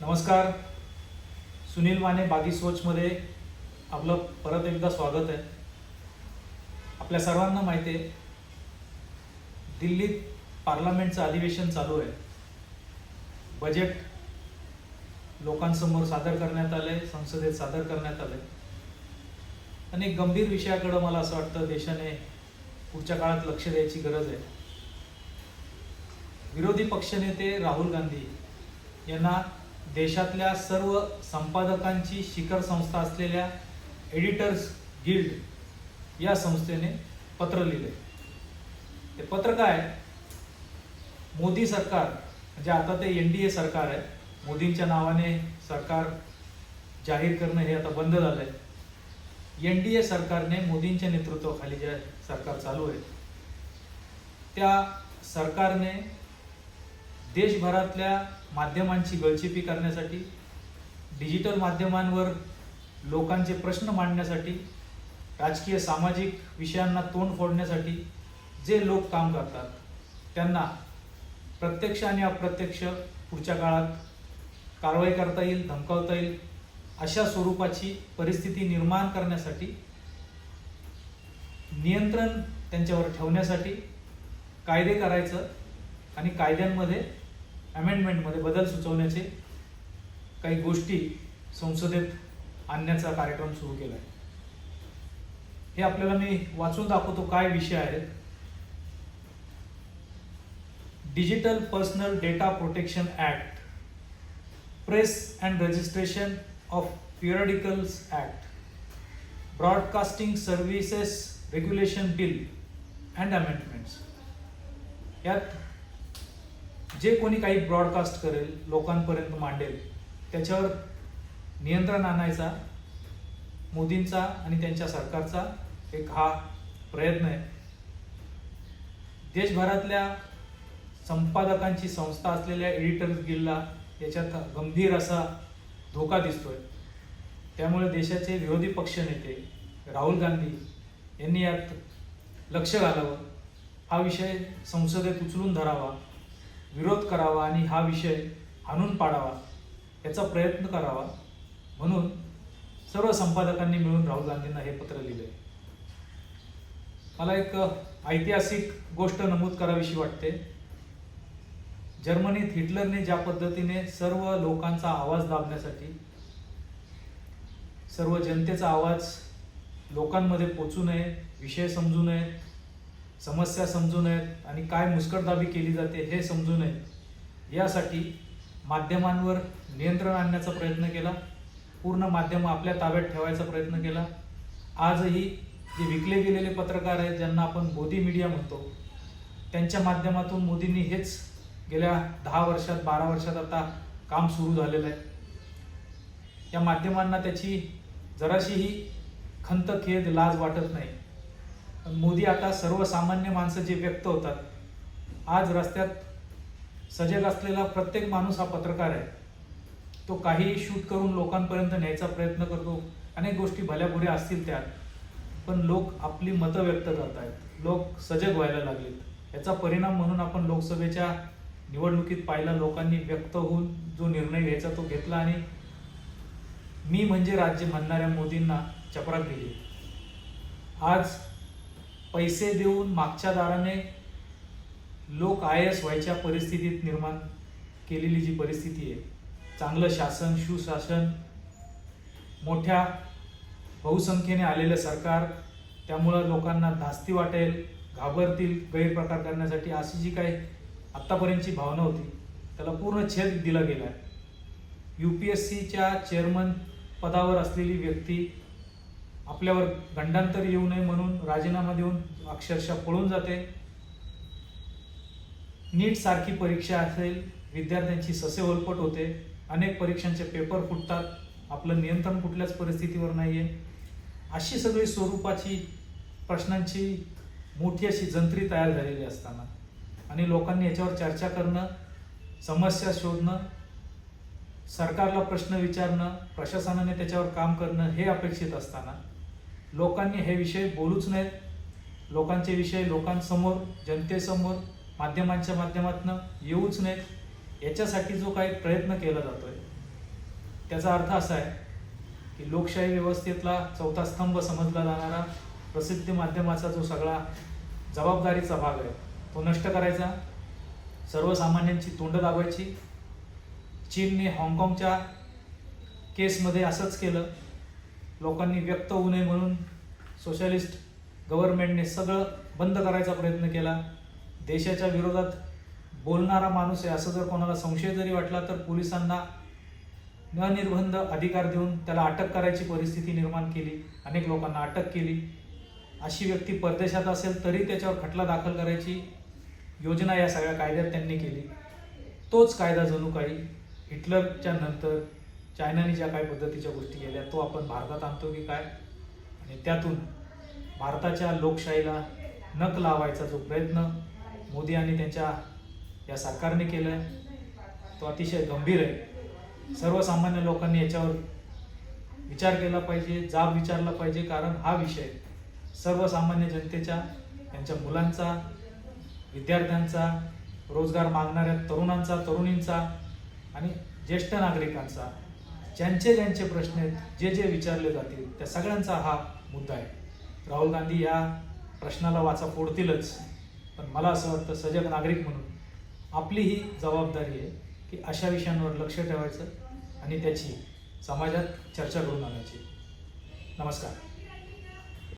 नमस्कार. सुनील माने बागी सोचमध्ये आपलं परत एकदा स्वागत आहे. आपल्या सर्वांना माहिती आहे दिल्लीत पार्लमेंटचं अधिवेशन चालू आहे. बजेट लोकांसमोर सादर करण्यात आलंय संसदेत सादर करण्यात आले आणि गंभीर विषयाकडं मला असं वाटतं देशाने पुढच्या काळात लक्ष द्यायची गरज आहे. विरोधी पक्षनेते राहुल गांधी यांना देशातल्या सर्व संपादकांची शिखर संस्था असलेल्या एडिटर्स गिल्ड या संस्थेने पत्र लिहिले. ते पत्र काय? आहे? मोदी सरकार म्हणजे आता ते एन डी ए सरकार आहे. मोदींच्या नावाने सरकार जाहीर करणं हे आता बंद झालं आहे एन डी ए सरकारने मोदींच्या नेतृत्वाखाली जे सरकार चालू आहे त्या सरकारने देशभरातल्या माध्यमांची गळचेपी करण्यासाठी डिजिटल माध्यमांवर लोकांचे प्रश्न मांडण्यासाठी राजकीय सामाजिक विषयांना तोंड फोडण्यासाठी जे लोक काम करतात त्यांना प्रत्यक्ष आणि अप्रत्यक्ष पुढच्या काळात कारवाई करता येईल धमकावता येईल अशा स्वरूपाची परिस्थिती निर्माण करण्यासाठी नियंत्रण त्यांच्यावर ठेवण्यासाठी कायदे करायचं आणि कायद्यांमध्ये अमेंडमेंटमध्ये बदल सुचवण्याचे काही गोष्टी संसदेत आणण्याचा कार्यक्रम सुरू केला आहे हे आपल्याला मी वाचून दाखवतो काय विषय आहेत. Digital personal data protection act press and registration of periodicals act broadcasting services regulation bill and amendments यात जे कोणी काही ब्रॉडकास्ट करेल लोकांपर्यंत मांडेल त्याच्यावर नियंत्रण आणायचा मोदींचा आणि त्यांच्या सरकारचा एक हा प्रयत्न आहे. देशभरातल्या संपादकांची संस्था असलेल्या एडिटर्स गिल्डला याच्यात गंभीर असा धोका दिसतोय. त्यामुळे देशाचे विरोधी पक्षनेते राहुल गांधी यांनी यात लक्ष घालावं. हा विषय संसदेत उचलून धरावा. विरोध करावा आणि हा विषय हाणून पाडावा याचा प्रयत्न करावा म्हणून सर्व संपादकांनी मिळून राहुल गांधींना हे पत्र लिहिले. मला एक ऐतिहासिक गोष्ट नमूद करावीशी वाटते. जर्मनीत हिटलरने ज्या पद्धतीने सर्व लोकांचा आवाज दाबण्यासाठी सर्व जनतेचा आवाज लोकांमध्ये पोचू नये विषय समजू नये समस्या समजू नयेत आणि काय मुस्कटदाबी केली जाते हे समजू नये यासाठी माध्यमांवर नियंत्रण आणण्याचा प्रयत्न केला. पूर्ण माध्यम आपल्या ताब्यात ठेवायचा प्रयत्न केला. आजही जे विकले गेलेले पत्रकार आहेत ज्यांना आपण मोदी मीडिया म्हणतो त्यांच्या माध्यमातून मोदींनी हेच गेल्या दहा वर्षात बारा वर्षात आता काम सुरू झालेलं आहे. त्या माध्यमांना त्याची जराशीही खंत खेद लाज वाटत नाही. मोदी आता सर्वसामान्य माणसं जे व्यक्त होतात आज रस्त्यात सजग असलेला प्रत्येक माणूस हा पत्रकार आहे. तो काहीही शूट करून लोकांपर्यंत न्यायचा प्रयत्न करतो. अनेक गोष्टी भल्यापुऱ्या असतील त्यात पण लोक आपली मतं व्यक्त करत आहेत लोक सजग व्हायला लागलेत. याचा परिणाम म्हणून आपण लोकसभेच्या निवडणुकीत पाहिला लोकांनी व्यक्त होऊन जो निर्णय घ्यायचा तो घेतला आणि मी म्हणजे राज्य म्हणणाऱ्या मोदींना चपराक दिली. आज पैसे देऊन मागच्या दाराने लोक आय एस व्हायच्या परिस्थितीत निर्माण केलेली जी परिस्थिती आहे चांगलं शासन सुशासन मोठ्या बहुसंख्येने आलेलं सरकार त्यामुळं लोकांना धास्ती वाटेल घाबरतील गैरप्रकार करण्यासाठी अशी जी काही आत्तापर्यंतची भावना होती त्याला पूर्ण छेद दिला गेला आहे यू पी एस सीच्या चेअरमन पदावर असलेली व्यक्ती आपल्यावर गंडांतर येऊ नये म्हणून राजीनामा देऊन अक्षरशः पळून जाते. नीट सारखी परीक्षा असेल विद्यार्थ्यांची ससे ओलपट होते. अनेक परीक्षांचे पेपर फुटतात. आपलं नियंत्रण कुठल्याच परिस्थितीवर नाही आहे अशी सगळी स्वरूपाची प्रश्नांची मोठी अशी जंत्री तयार झालेली असताना आणि लोकांनी याच्यावर चर्चा करणं समस्या शोधणं सरकारला प्रश्न विचारणं प्रशासनाने त्याच्यावर काम करणं हे अपेक्षित असताना लोकांनी हे विषय बोलूच नाहीत लोकांचे विषय लोकांसमोर जनतेसमोर माध्यमांच्या माध्यमातून येऊच नाहीत याच्यासाठी जो काही प्रयत्न केला जातो आहे त्याचा अर्थ असा आहे की लोकशाही व्यवस्थेतला चौथा स्तंभ समजला जाणारा प्रसिद्ध माध्यमाचा जो सगळा जबाबदारीचा भाग आहे तो नष्ट करायचा. सर्वसामान्यांची तोंड दाबायची. चीनने हाँगकाँगच्या केसमध्ये असंच केलं. लोकांनी व्यक्त होऊ नये म्हणून सोशलिस्ट गव्हर्नमेंटने सगळं बंद करायचा प्रयत्न केला. देशाच्या विरोधात बोलणारा माणूस आहे असं जर कोणाला संशय जरी वाटला तर पोलिसांना अनिर्बंध अधिकार देऊन त्याला अटक करायची परिस्थिती निर्माण केली. अनेक लोकांना अटक केली. अशी व्यक्ती परदेशात असेल तरी त्याच्यावर खटला दाखल करायची योजना या सगळ्या कायद्यात त्यांनी केली. तोच कायदा जणू काही हिटलरच्या नंतर चायनाने ज्या काही पद्धतीच्या गोष्टी केल्या तो आपण भारतात आणतो की काय? आणि त्यातून भारताच्या लोकशाहीला नक लावायचा जो प्रयत्न मोदी आणि त्यांच्या या सरकारने केला आहे तो अतिशय गंभीर आहे. सर्वसामान्य लोकांनी याच्यावर विचार केला पाहिजे जाब विचारला पाहिजे कारण हा विषय सर्वसामान्य जनतेच्या त्यांच्या मुलांचा विद्यार्थ्यांचा रोजगार मागणाऱ्या तरुणांचा तरुणींचा आणि ज्येष्ठ नागरिकांचा ज्यांचे ज्यांचे प्रश्न आहेत जे जे विचारले जातील त्या सगळ्यांचा हा मुद्दा आहे. राहुल गांधी या प्रश्नाला वाचा फोडतीलच पण मला असं वाटतं सजग नागरिक म्हणून आपली ही जबाबदारी आहे की अशा विषयांवर लक्ष ठेवायचं आणि त्याची समाजात चर्चा करून आणायची. नमस्कार.